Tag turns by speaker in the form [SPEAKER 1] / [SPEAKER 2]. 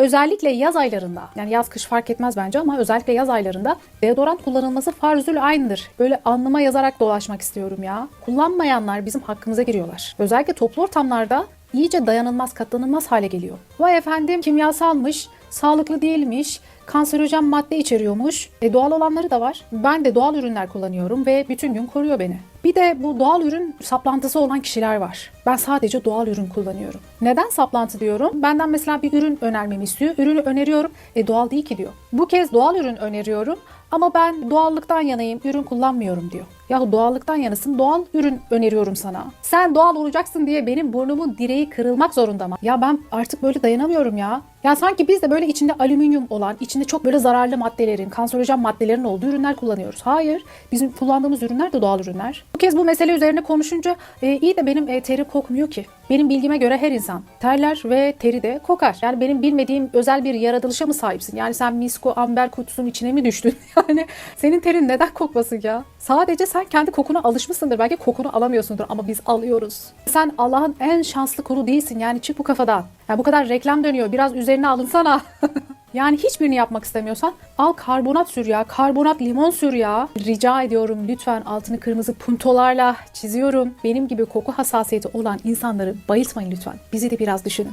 [SPEAKER 1] Özellikle yaz aylarında yani yaz kış fark etmez bence ama özellikle yaz aylarında deodorant kullanılması farzül aynıdır. Böyle alnıma yazarak dolaşmak istiyorum ya. Kullanmayanlar bizim hakkımıza giriyorlar. Özellikle toplu ortamlarda iyice dayanılmaz katlanılmaz hale geliyor. Vay efendim kimyasalmış, sağlıklı değilmiş, kanserojen madde içeriyormuş. E doğal olanları da var. Ben de doğal ürünler kullanıyorum ve bütün gün koruyor beni. Bir de bu doğal ürün saplantısı olan kişiler var. Ben sadece doğal ürün kullanıyorum. Neden saplantı diyorum? Benden mesela bir ürün önermemi istiyor. Ürünü öneriyorum. E doğal değil ki diyor. Bu kez doğal ürün öneriyorum ama ben doğallıktan yanayım, ürün kullanmıyorum diyor. Yahu doğallıktan yanasın, doğal ürün öneriyorum sana. Sen doğal olacaksın diye benim burnumun direği kırılmak zorunda mı? Ya ben artık böyle dayanamıyorum ya. Ya sanki biz de böyle içinde alüminyum olan, içinde çok böyle zararlı maddelerin, kanserojen maddelerin olduğu ürünler kullanıyoruz. Hayır, bizim kullandığımız ürünler de doğal ürünler. Bu kez bu mesele üzerine konuşunca e, iyi de benim e, terim kokmuyor ki. Benim bilgime göre her insan terler ve teri de kokar. Yani benim bilmediğim özel bir yaratılışa mı sahipsin? Yani sen misko amber kutusunun içine mi düştün? Yani senin terin neden kokmasın ya? Sadece sen kendi kokuna alışmışsındır. Belki kokunu alamıyorsundur ama biz alıyoruz. Sen Allah'ın en şanslı kulu değilsin. Yani çık bu kafadan. Ya bu kadar reklam dönüyor. Biraz üzerine alınsana. Yani hiçbirini yapmak istemiyorsan al karbonat sür ya. Karbonat limon sür ya. Rica ediyorum lütfen altını kırmızı puntolarla çiziyorum. Benim gibi koku hassasiyeti olan insanları bayıltmayın lütfen. Bizi de biraz düşünün.